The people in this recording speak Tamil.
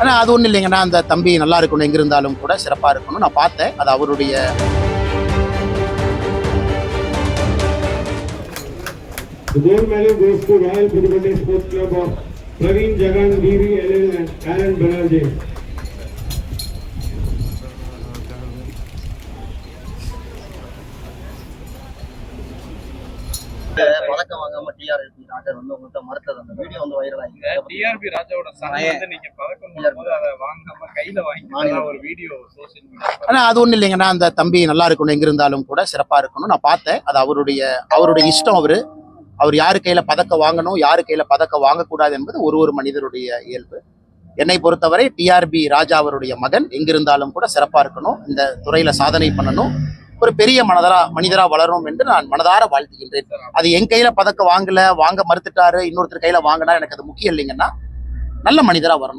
ஆனால் அது ஒன்றும் இல்லைங்கன்னா அந்த தம்பி நல்லா இருக்கணும் எங்கே இருந்தாலும் கூட சிறப்பாக இருக்கணும் நான் பார்த்தேன் அது அவருடைய Praveen Jagan, DV, LL, and பதக்கம் வாங்காம டிஆர்பி ராஜர் வந்து உங்கள்கிட்ட மறுத்தது. அந்த வீடியோ வந்து வைரல் ஆகி. டிஆர்பி ராஜாவோட சன் வந்து நீங்க பதக்கம் போது அதை வாங்காம கையில வாங்கி ஒரு வீடியோ சோசியல் மீடியா ஆனா அது ஒன்றும் இல்லைங்கண்ணா. அந்த தம்பி நல்லா இருக்கணும் எங்க இருந்தாலும் கூட சிறப்பா இருக்கணும். நான் பார்த்தேன். அது அவருடைய அவருடைய இஷ்டம் அவரு. அவர் யாரு கையில பதக்கம் வாங்கணும் யாரு கையில பதக்கம் வாங்கக்கூடாது என்பது ஒரு ஒரு மனிதருடைய இயல்பு. என்னை பொறுத்தவரை டிஆர்பி ராஜா அவருடைய மகன் எங்கிருந்தாலும் கூட சிறப்பா இருக்கணும். இந்த துறையில சாதனை பண்ணணும். ஒரு பெரிய மனதரா மனிதரா வளரணும் என்று நான் மனதார வாழ்த்துகின்றேன். அது என் கையில பதக்கம் வாங்கல வாங்க மறுத்துட்டாரு இன்னொருத்தர் கையில வாங்கினா எனக்கு அது முக்கியம் இல்லைங்கன்னா நல்ல மனிதரா வரணும்.